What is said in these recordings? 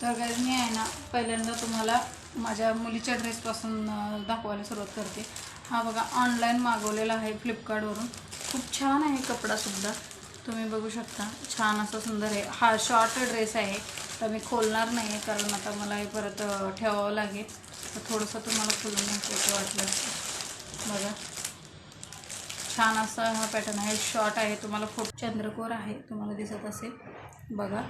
तर guys, मी आहे ना पहिल्यांदा तुम्हाला माझ्या मुलीच्या ड्रेसपासून दाखवायला सुरुवात करते. हा बघा ऑनलाईन मागवलेला आहे फ्लिपकार्टवरून खूप छान आहे कपडासुद्धा तुम्ही बघू शकता छान असा सुंदर आहे. हा शॉर्ट ड्रेस आहे. तर मी खोलणार नाही आहे कारण आता मला हे परत ठेवावं लागेल. तर थोडंसं तुम्हाला खोलून घ्यायचं वाटलं बघा. छान असा हा पॅटर्न आहे. शॉर्ट आहे. तुम्हाला खूप चंद्रकोर आहे तुम्हाला दिसत असेल. बघा.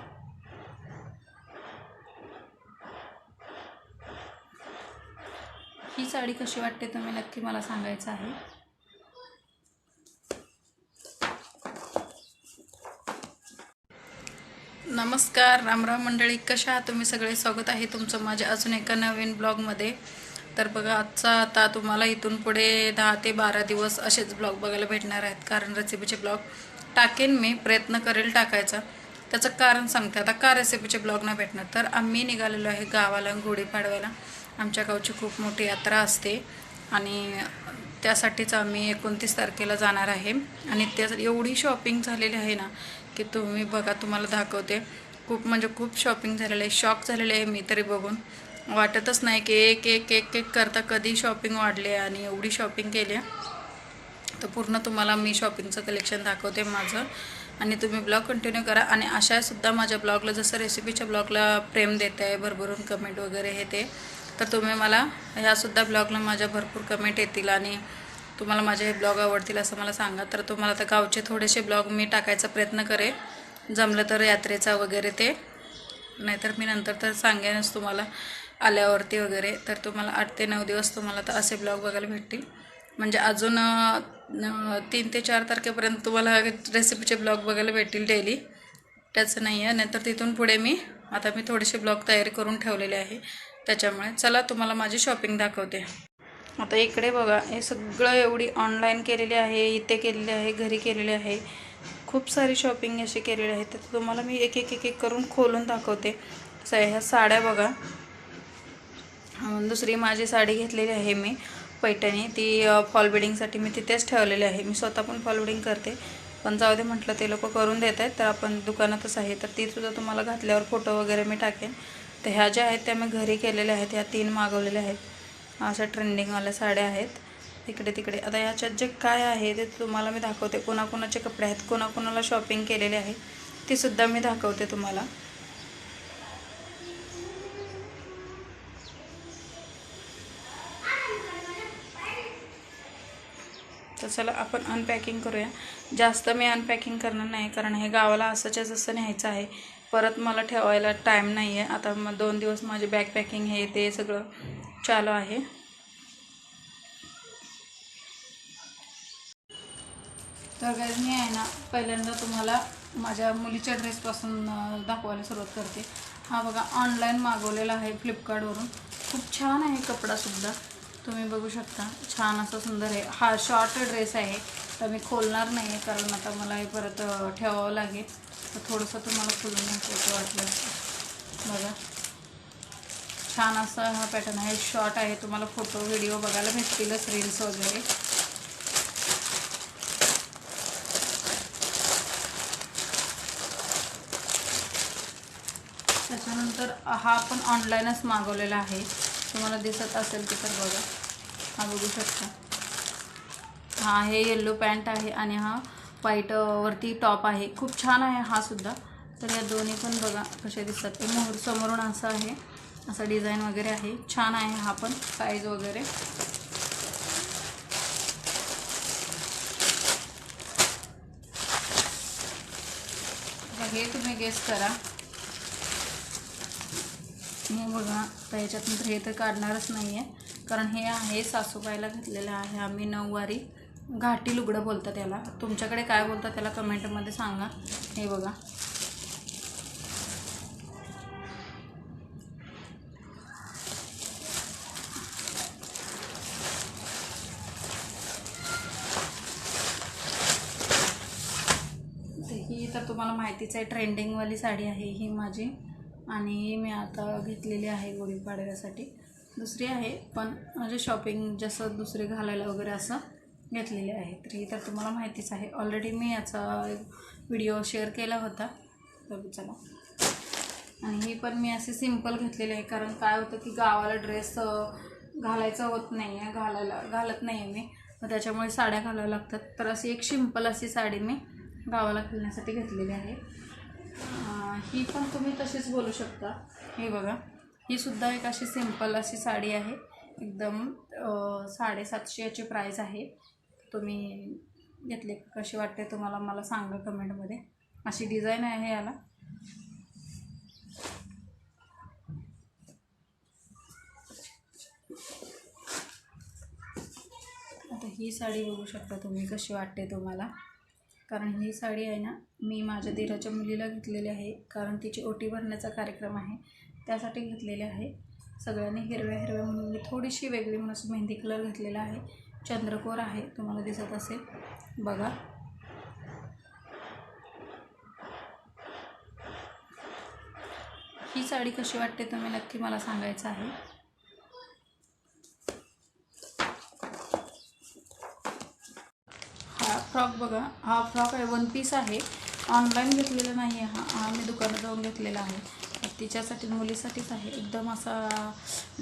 ही साडी कशी वाटते तुम्ही नक्की मला सांगायचं आहे. नमस्कार रामराम मंडळी. कशा आहात तुम्ही सगळे? स्वागत आहे तुमचं माझ्या अजून एका नवीन ब्लॉगमध्ये. तर बघा आजचा आता तुम्हाला इथून पुढे दहा ते बारा दिवस असेच ब्लॉग बघायला भेटणार आहेत. कारण रेसिपीचे ब्लॉग टाकेन मी प्रयत्न करेल टाकायचा. त्याचं कारण सांगते. आता का रेसिपीचे ब्लॉग नाही भेटणार? तर आम्ही निघालेलो आहे गावाला गुढीपाडव्याला आमच्या गावची खूप मोठी यात्रा असते आणि त्यासाठीच आम्ही एकोणतीस तारखेला जाणार आहे. आणि त्या एवढी शॉपिंग झालेली आहे ना की तुम्ही बघा तुम्हाला दाखवते. खूप म्हणजे खूप शॉपिंग झालेलं आहे. शॉक झालेले आहे मी तरी बघून. वाटतच नाही की एक एक एक एक करता कधी शॉपिंग वाढले आणि एवढी शॉपिंग केली तर पूर्ण तुम्हाला मी शॉपिंगचं कलेक्शन दाखवते माझं. आणि तुम्ही ब्लॉग कंटिन्यू करा. आणि अशासुद्धा माझ्या ब्लॉगला जसं रेसिपीच्या ब्लॉगला प्रेम देत आहे भरभरून कमेंट वगैरे हे ते. तर तुम्ही मला ह्यासुद्धा ब्लॉगला माझ्या भरपूर कमेंट येतील आणि तुम्हाला माझे हे ब्लॉग आवडतील असं मला सांगा. तर तुम्हाला आता गावचे थोडेसे ब्लॉग मी टाकायचा प्रयत्न करेन. जमलं तर यात्रेचा वगैरे ते. नाहीतर मी नंतर तर सांगेनच तुम्हाला आल्यावरती वगैरे. तर तुम्हाला आठ ते नऊ दिवस तुम्हाला तर असे ब्लॉग बघायला भेटतील. म्हणजे अजून तीन ते चार तारखेपर्यंत तुम्हाला रेसिपीचे ब्लॉग बघायला भेटतील डेली त्याचं नाही आहे नाहीतर तिथून पुढे मी आता मी थोडेसे ब्लॉग तयारी करून ठेवलेले आहे. त्याच्यामुळे चला तुम्हाला माझी शॉपिंग दाखवते. आता इकडे बघा हे सगळं एवढी ऑनलाईन केलेली आहे इथे केलेली आहे घरी केलेली आहे. खूप सारी शॉपिंग अशी केलेली आहे. तर तुम्हाला मी एक एक एक एक करून खोलून दाखवते. स- ह्या साड्या बघा. दुसरी माझी साडी घेतलेली आहे मी पैठणी. ती फॉल बिडिंगसाठी मी तिथेच ठेवलेली आहे. मी स्वतः पण फॉल बिडिंग करते. पण जाऊ दे म्हटलं ते लोक करून देत आहेत तर आपण दुकानातच आहे. तर ती सुद्धा तुम्हाला घातल्यावर फोटो वगैरे मी टाकेन. तर ह्या ज्या आहेत त्या मी घरी केलेल्या आहेत ह्या तीन मागवलेल्या आहेत. अशा ट्रेंडिंगवाल्या साड्या आहेत. इकडे तिकडे. आता ह्याच्यात जे काय आहे ते तुम्हाला मी दाखवते. कोणाकोणाचे कपडे आहेत कोणाकोणाला शॉपिंग केलेले आहे ती सुद्धा मी दाखवते तुम्हाला. तर चला आपण अनपॅकिंग करूया. जास्त मी अनपॅकिंग करणार नाही कारण हे गावाला असंच्या जसं न्यायचं आहे. परत मला ठेवायला टाईम नाही आहे आता मग दोन दिवस माझे बॅग पॅकिंग हे ते सगळं चालू आहे. तर guys, मी आहे ना पहिल्यांदा तुम्हाला माझ्या मुलीच्या ड्रेसपासून दाखवायला सुरुवात करते. हा बघा ऑनलाईन मागवलेला आहे फ्लिपकार्टवरून खूप छान आहे कपडासुद्धा तुम्ही बघू शकता. छान असं सुंदर आहे. हा शॉर्ट ड्रेस आहे. तर मी खोलणार नाही आहे कारण आता मला हे परत ठेवावं लागेल. तर थोडंसं तुम्हाला खोलून दाखवायचं वाटलं बघा. छान असा हा पॅटर्न आहे. शॉर्ट आहे. तुम्हाला फोटो व्हिडिओ बघायला भेटतीलच रील्स वगैरे. त्याच्यानंतर हा पण ऑनलाईनच मागवलेला आहे. तुम्हाला दिसत असेल की तर बघा. हा बघू शकता. हा हे येल्लो पॅन्ट आहे आणि हा व्हाईट वरती टॉप आहे. खूप छान आहे हा सुद्धा. तर या दोन्ही पण बघा कसे दिसतात. ते मोहर समोरून असं आहे. असा डिझाईन वगैरे आहे. छान आहे हा पण साईज वगैरे. हे तुम्ही गेस करा. मी बघा आता ह्याच्यातून हे तर काढणारच नाही आहे कारण हे आहे सासूबाईला घातलेलं आहे आम्ही नऊवारी. घाटी लुगडं बोलतात त्याला. तुमच्याकडे काय बोलतात त्याला कमेंटमध्ये सांगा. हे बघा. ही तर तुम्हाला माहितीच आहे ट्रेंडिंगवाली साडी आहे ही माझी. आणि मी आता घेतलेली आहे गुढीपाडव्यासाठी. दुसरी आहे पण म्हणजे शॉपिंग जसं दुसरे घालायला वगैरे असं घेतलेले आहे. तर ही तर तुम्हाला माहितीच आहे. ऑलरेडी मी याचा व्हिडिओ शेअर केला होता. तर चला. आणि ही पण मी असे सिंपल घेतलेले आहे कारण काय होतं की गावाला ड्रेस घालायचं होत नाही आहे घालायला घालत नाही आहे मी. मग त्याच्यामुळे साड्या घालाव्या लागतात. तर अशी एक सिंपल अशी साडी मी गावाला घालण्यासाठी घेतलेली आहे. ही पण तुम्ही तशीच बोलू शकता. हे बघा. ही सुद्धा एक अशी सिंपल अशी साडी आहे. एकदम साडेसातशे याची प्राईस आहे. तुम्ही घेतले कशी वाटते तुम्हाला मला सांगा कमेंटमध्ये अशी डिझाईन आहे याला. आता ही साडी बघू शकता तुम्ही कशी वाटते तुम्हाला. कारण ही साडी आहे ना मी माझ्या दिराच्या मुलीला घेतलेली आहे. कारण तिची ओटी भरण्याचा कार्यक्रम आहे. त्यासाठी घेतलेले आहे. सगळ्यांनी हिरव्या हिरव्या म्हणून मी थोडीशी वेगळी म्हणून असं मेहंदी कलर घेतलेला आहे. चंद्रकोर आहे तुम्हाला दिसत असेल. बघा. ही साडी कशी वाटते तुम्ही नक्की मला सांगायचं आहे. हा फ्रॉक बघा. हा फ्रॉक आहे वन पीस आहे. ऑनलाईन घेतलेला नाही आहे हा आम्ही मी दुकानात जाऊन घेतलेला आहे. तर तिच्यासाठी मुलीसाठीच आहे. एकदम असा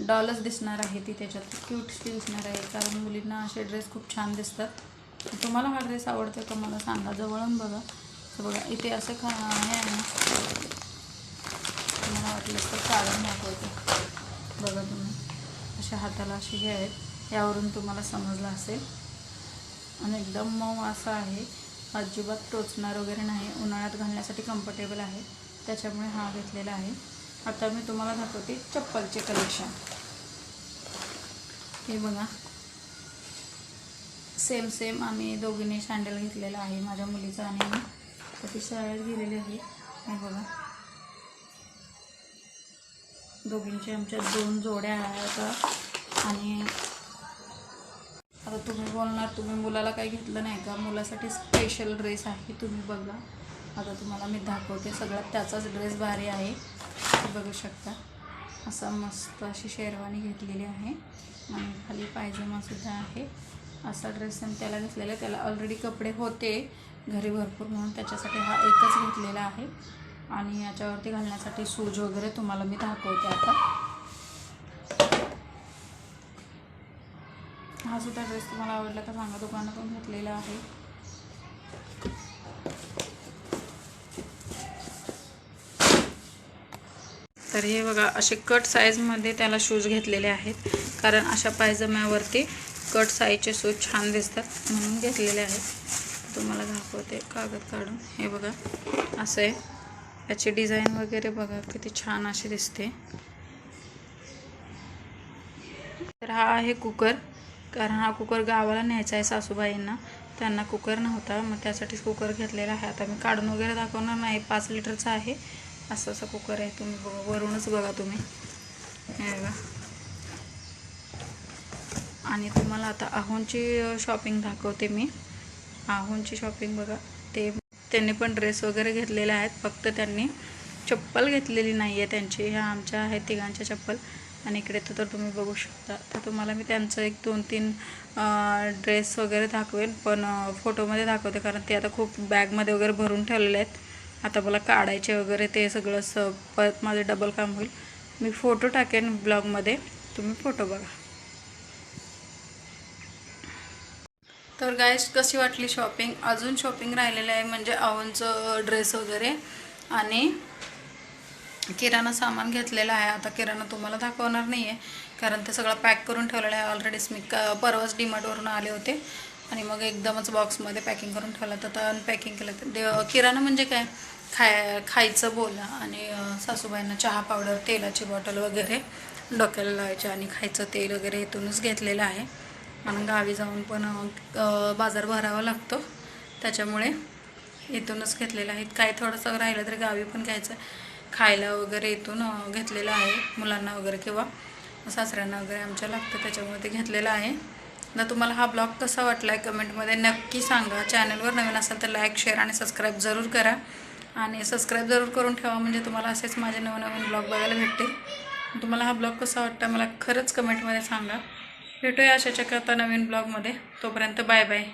डॉलच दिसणार आहे ती त्याच्यात. क्यूटशी दिसणार आहे. कारण मुलींना असे ड्रेस खूप छान दिसतात. तुम्हाला हा ड्रेस आवडतो का मला सांगा. जवळून बघा. तर बघा इथे असं खा हे आहे ना. तुम्हाला वाटलं तर काढून दाखवते. बघा तुम्ही. अशा हाताला असे हे आहेत. यावरून तुम्हाला समजलं असेल. आणि एकदम मऊ असा आहे. अजिबात टोचणार वगैरे नाही. उन्हाळ्यात घालण्यासाठी कम्फर्टेबल आहे. त्याच्यामुळे हा घेतलेला आहे. आता मी तुम्हाला दाखवते चप्पलचे कलेक्शन हे बघा. सेम सेम आम्ही दोघींनी सँडल घेतलेला आहे. माझ्या मुलीचा आणि मी. तर ती शाळेत गेलेली आहे. हे बघा. दोघींच्या आमच्या दोन जोड्या आहेत. आणि आता तुम्ही बोलणार तुम्ही मुलाला काही घेतलं नाही का? मुलासाठी स्पेशल ड्रेस आहे तुम्ही बघा. आता तुम्हाला मी दाखवते सगळ्यात त्याचाच ड्रेस भारी आहे. ते बघू शकता. असा मस्त अशी शेरवानी घेतलेली आहे. आणि खाली पायजमासुद्धा आहे. असा ड्रेस मी त्याला घेतलेला आहे त्याला ऑलरेडी कपडे होते. घरी भरपूर म्हणून त्याच्यासाठी हा एकच घेतलेला आहे. आणि याच्यावरती घालण्यासाठी सूज वगैरे तुम्हाला मी दाखवते आता. हा सुद्धा ड्रेस तुम्हाला आवडला तर सांगा दुकानातून घेतलेला आहे. तर हे बघा असे कट साईजमध्ये त्याला शूज घेतलेले आहेत. कारण अशा पायजम्यावरती कट साईजचे शूज छान दिसतात म्हणून घेतलेले आहेत. तुम्हाला दाखवते कागद काढून. हे बघा असं आहे. याची डिझाईन वगैरे बघा किती छान अशी दिसते. तर हा आहे कुकर कारण हा कुकर गावाला न्यायचा आहे सासूबाईंना. त्यांना कुकर नव्हता मग त्यासाठीच कुकर घेतलेला आहे. आता मी काढून वगैरे दाखवणार नाही पाच लिटरचा आहे. असं असं कुकर आहे तुम्ही बघा वरूनच बघा तुम्ही. हे बघा. आणि तुम्हाला आता आहोंची शॉपिंग दाखवते मी. आहोंची शॉपिंग बघा. ते त्यांनी पण ड्रेस वगैरे घेतलेले आहेत फक्त त्यांनी चप्पल घेतलेली नाही आहे त्यांची. ह्या आमच्या आहेत तिघांच्या चप्पल. आणि इकडे तर तर तुम्ही बघू शकता. तर तुम्हाला मी त्यांचं एक दोन तीन ड्रेस वगैरे दाखवेन पण फोटोमध्ये दाखवते कारण ते आता खूप बॅगमध्ये वगैरे भरून ठेवलेले आहेत. आता मला काढायचे वगैरे ते सगळं स परत माझं डबल काम होईल. मी फोटो टाकेन ब्लॉगमध्ये तुम्ही फोटो बघा. तर गायस कशी वाटली शॉपिंग अजून शॉपिंग राहिलेलं आहे म्हणजे आवनचं ड्रेस वगैरे आणि किराणा सामान घेतलेलं आहे. आता किराणा तुम्हाला दाखवणार नाही आहे कारण ते सगळं पॅक करून ठेवलेलं आहे. ऑलरेडीच मी क परवाच डीमार्टवरून आले होते. आणि मग एकदमच बॉक्समध्ये पॅकिंग करून ठेवलं. तर अनपॅकिंग केलं. तर दे किराणा म्हणजे काय? खाय खायचं बोला आणि सासूबाईंना चहा पावडर तेलाची बॉटल वगैरे डोक्याला लावायचे आणि खायचं तेल वगैरे इथूनच घेतलेलं आहे. म्हणून गावी जाऊन पण बाजार भरावा लागतो. त्याच्यामुळे इथूनच घेतलेलं आहे. काय थोडंसं राहिलं तरी गावी पण घ्यायचं. खायला वगैरे इथून अं, घेतलेलं आहे मुलांना वगैरे किंवा सासऱ्यांना वगैरे आमच्या लागतं त्याच्यामुळे ते घेतलेलं आहे. ना तुम्हाला हा ब्लॉग कसा वाटला आहे कमेंटमध्ये नक्की सांगा. चॅनलवर नवीन असाल तर लाईक शेअर आणि सबस्क्राईब जरूर करा. आणि सबस्क्राईब जरूर करून ठेवा म्हणजे तुम्हाला असेच माझे नवनवीन ब्लॉग बघायला भेटतील. तुम्हाला हा ब्लॉग कसा वाटता मला खरंच कमेंटमध्ये सांगा. भेटूया अशाच्या करता नवीन ब्लॉगमध्ये. तोपर्यंत बाय बाय.